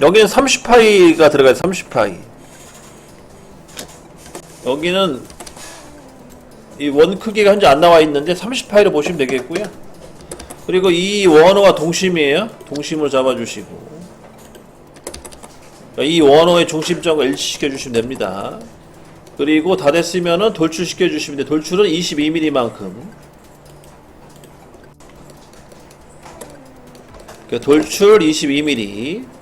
여기는 30파이가 들어가요 30파이. 여기는 이 원 크기가 현재 안 나와 있는데 30파이로 보시면 되겠고요. 그리고 이 원호가 동심이에요. 동심을 잡아주시고. 이 원호의 중심점을 일치시켜 주시면 됩니다. 그리고 다 됐으면은 돌출 시켜 주시면 돼 돌출은 22mm만큼. 돌출 22mm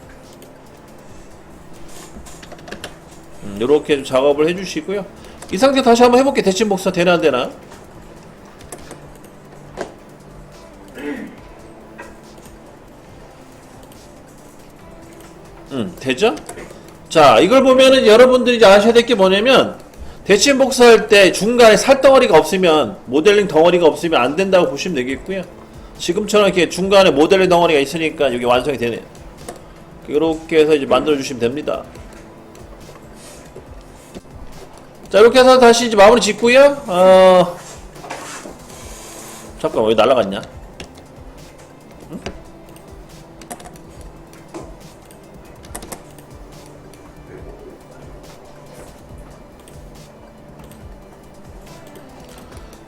음, 이렇게 좀 작업을 해주시고요. 이 상태 다시 한번 해볼게. 대칭 복사 되나 안 되나? 음, 되죠? 자, 이걸 보면은 여러분들이 이제 아셔야 될 게 뭐냐면 대칭 복사할 때 중간에 살 덩어리가 없으면 모델링 덩어리가 없으면 안 된다고 보시면 되겠고요. 지금처럼 이렇게 중간에 모델링 덩어리가 있으니까 이게 완성이 되네요. 이렇게 해서 이제 만들어 주시면 됩니다. 자 이렇게 해서 다시 이제 마무리 짓고요. 어 잠깐 왜 날라갔냐? 응?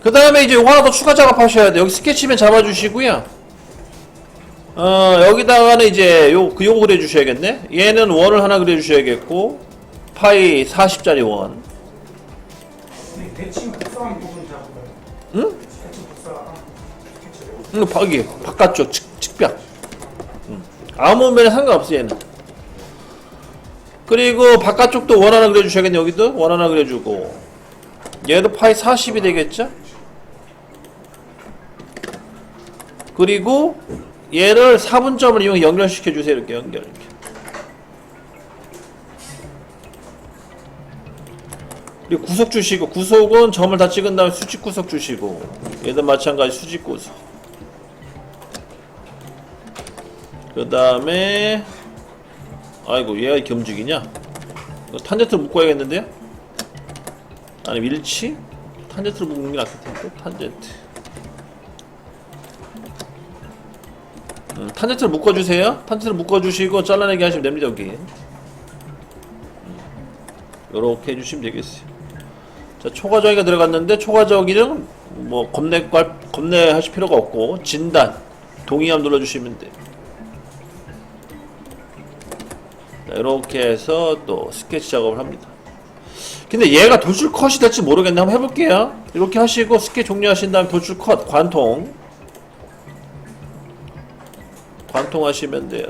그 다음에 이제 요거 하나 더 추가 작업하셔야 돼요. 여기 스케치면 잡아주시고요. 어 여기다가는 이제 요, 그 요거 그려주셔야겠네. 얘는 원을 하나 그려주셔야겠고 파이 40짜리 원. 네, 대칭 복사한 부분. 응? 대칭 복사. 스케치를. 이거 바, 이게 바깥쪽 측, 측벽 음. 아무 면에 상관없어 얘는 그리고 바깥쪽도 원 하나 그려주셔야겠네 여기도 원 하나 그려주고 얘도 파이 40이 되겠죠 그리고 얘를 4분점을 이용해 연결시켜 주세요 이렇게 연결 그리고 구석 주시고 구석은 점을 다 찍은 다음에 수직 구석 주시고 얘도 마찬가지 수직 구석. 그 다음에 아이고 얘가 겸직이냐? 이거 탄젠트를 묶어야겠는데요? 아니 밀치? 탄젠트를 묶는 게 낫겠다 탄젠트. 음, 탄젠트를 묶어주세요. 탄젠트를 묶어주시고 잘라내기 하시면 됩니다 여기. 요렇게 해주시면 되겠어요 자 초과정의가 들어갔는데 초과정의는 뭐 겁내 겁내 하실 필요가 없고 진단 동의함 눌러주시면 돼요 자, 이렇게 해서 또 스케치 작업을 합니다. 근데 얘가 돌출 컷이 될지 모르겠네. 한번 해볼게요. 이렇게 하시고 스케치 종료하신 다음 돌출 컷, 관통. 관통 하시면 돼요.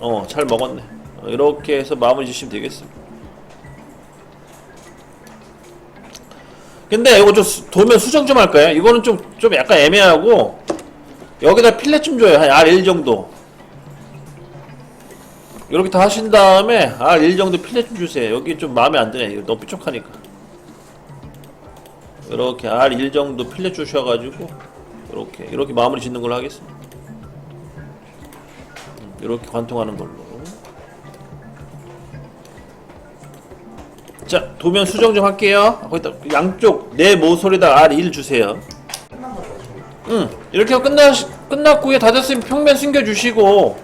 어, 잘 먹었네. 어, 이렇게 해서 마무리 지시면 되겠습니다. 근데 이거 좀 수- 도면 수정 좀 할까요? 이거는 좀, 좀 약간 애매하고 여기다 필렛 좀 줘요. 한 R1 정도. 이렇게 다 하신 다음에 R1 정도 필렛 좀 주세요. 여기 좀 마음에 안 드네. 이거 너무 삐쩍하니까. 이렇게 R1 정도 필렛 주셔가지고 이렇게 이렇게 마무리 짓는 걸로 하겠습니다. 음, 이렇게 관통하는 걸로. 자 도면 수정 좀 할게요. 거기다 양쪽 내 모서리다 R1 주세요. 응 이렇게 끝나 끝났고요. 다 됐으면 평면 숨겨주시고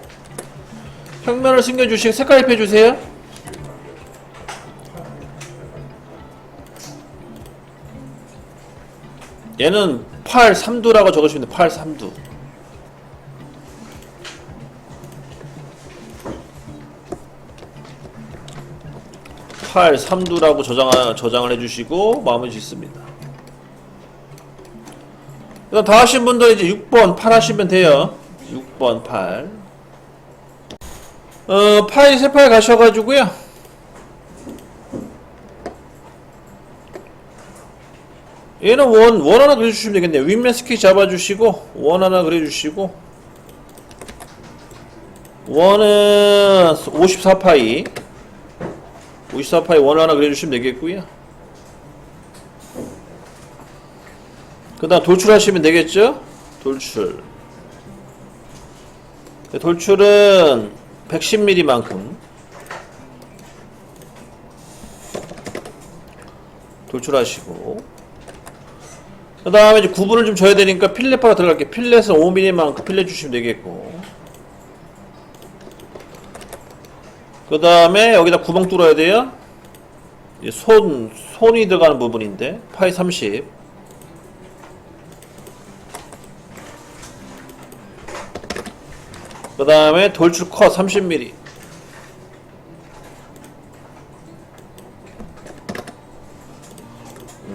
평면을 숨겨주시고 색깔 입혀주세요. 얘는 8 3두라고 적으시면 돼. 8 3두. 팔 3두라고 저장 저장을 해주시고 마무리 짓습니다. 그다음 다 하신 분들 이제 6번 8 하시면 돼요. 6번 8. 어, 파일 세 파일 가셔가지고요. 얘는 원, 원 하나 그려주시면 되겠네요. 윗면 스케치 잡아주시고, 원 하나 그려주시고, 원은 54파이, 54파이 원 하나 그려주시면 되겠고요. 그 다음 돌출하시면 되겠죠? 돌출. 돌출은 110mm만큼 돌출하시고 그 다음에 이제 구분을 좀 줘야 되니까 필렛 바로 들어갈게요 필렛은 5mm만큼 필렛 주시면 되겠고 그 다음에 여기다 구멍 뚫어야 돼요. 이 손, 손이 들어가는 부분인데, 파이 30. 그 다음에 돌출 컷 30mm.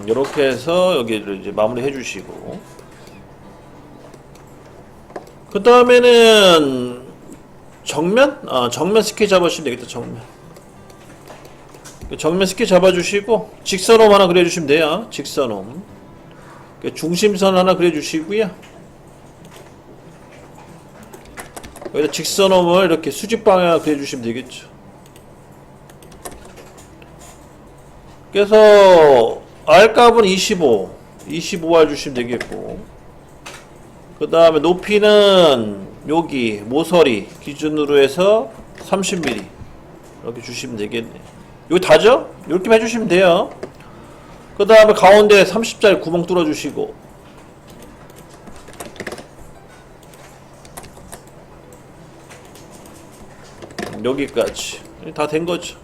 이렇게 음, 해서 여기를 이제 마무리 해주시고. 그 다음에는 정면? 아, 정면 스케 잡아주시면 되겠다, 정면. 그 정면 스케 잡아주시고, 직선홈 하나 그려주시면 돼요. 직선홈. 그 중심선 하나 그려주시고요. 여기다 직선홈을 이렇게 수직 방향 그려주시면 되겠죠. 그래서 R값은 25, 25R 주시면 되겠고, 그 다음에 높이는 여기 모서리 기준으로 해서 30mm 이렇게 주시면 되겠네. 여기 다죠? 이렇게 해주시면 돼요. 그 다음에 가운데 30짜리 구멍 뚫어주시고 여기까지 다 된 거죠.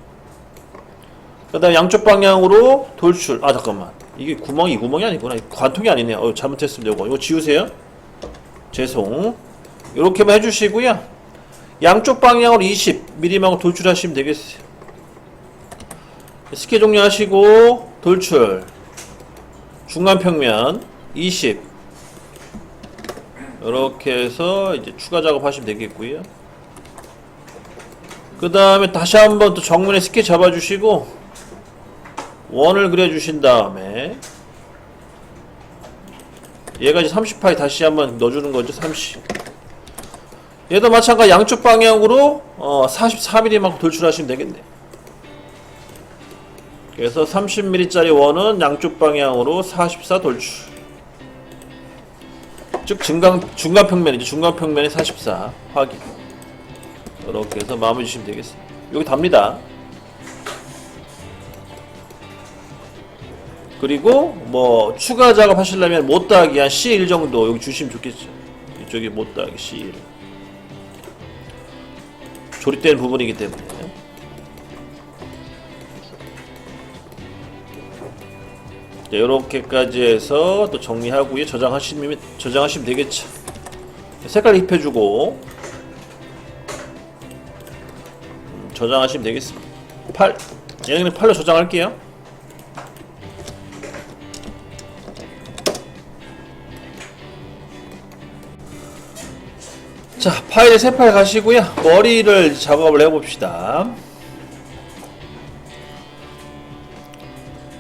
그 다음에 양쪽 방향으로 돌출. 아 잠깐만. 이게 구멍이 이 구멍이 아니구나. 관통이 아니네. 어 잘못했습니다. 이거 이거 지우세요. 죄송. 이렇게만 해주시고요. 양쪽 방향으로 20mm만 돌출하시면 되겠어요. 스케 종료하시고 돌출. 중간 평면 20. 이렇게 해서 이제 추가 작업하시면 되겠고요. 그 다음에 다시 한번 또 정면에 스케 잡아주시고 원을 그려주신 다음에 얘가 이제 30파이 다시 한번 넣어주는 거죠 30 얘도 마찬가지 양쪽 방향으로 어 44mm만큼 돌출하시면 되겠네. 그래서 30mm 짜리 원은 양쪽 방향으로 44 돌출. 즉 중간, 중간 평면이죠 중간 평면에 44 확인. 이렇게 해서 마무리 주시면 되겠습니다. 여기 답니다. 그리고 뭐 추가 작업 하시려면 못 따기 한 C1 정도 여기 주시면 좋겠죠. 이쪽에 못 따기 C1. 조립되는 부분이기 때문에. 이렇게까지 해서 또 정리하고요. 저장하시면 저장하시면 되겠죠. 색깔 입혀주고 음, 저장하시면 되겠습니다. 8 얘는 팔로 저장할게요. 자, 파일에 새 파일 가시고요. 머리를 작업을 해봅시다.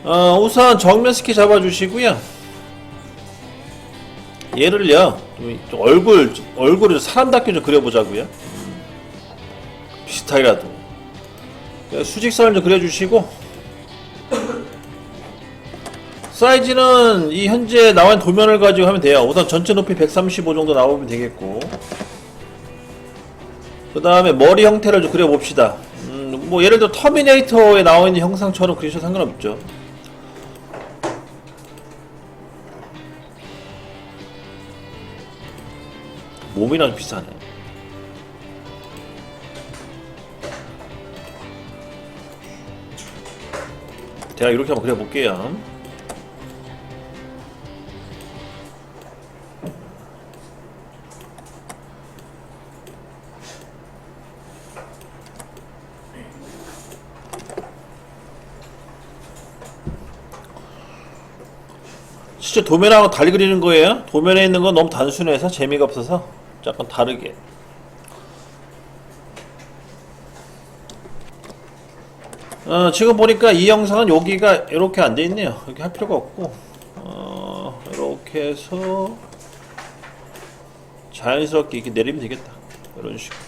어, 우선 정면 스키 잡아주시고요. 얘를요, 얼굴, 얼굴을 사람답게 좀 그려보자고요. 음, 비슷하게라도. 그 수직선을 좀 그려주시고, 사이즈는 이 현재 나와 있는 도면을 가지고 하면 돼요. 우선 전체 높이 135 정도 나오면 되겠고, 그 다음에 머리 형태를 좀 그려봅시다. 음, 뭐 예를 들어 터미네이터에 나와 있는 형상처럼 그리셔도 상관없죠. 몸이랑 비슷하네. 제가 이렇게 한번 그려볼게요. 실제 도면하고 달리 그리는 거예요. 도면에 있는 건 너무 단순해서 재미가 없어서 약간 다르게. 어, 지금 보니까 이 영상은 여기가 이렇게 안 돼 있네요. 이렇게 할 필요가 없고, 어, 이렇게 해서 자연스럽게 이렇게 내리면 되겠다. 이런 식으로.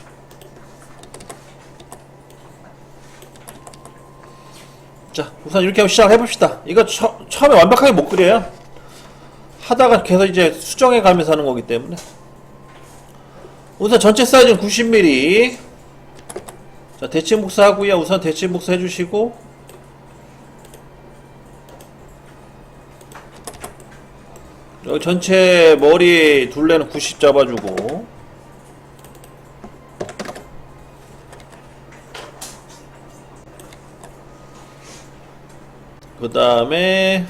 자, 우선 이렇게 한번 시작해 봅시다. 이거 처, 처음에 완벽하게 못 그려요. 하다가 계속 이제 수정해 가면서 하는 거기 때문에. 우선 전체 사이즈는 90mm 자 대칭 복사하고요. 우선 대칭 복사 해주시고. 여기 전체 머리 둘레는 90 잡아주고. 그 다음에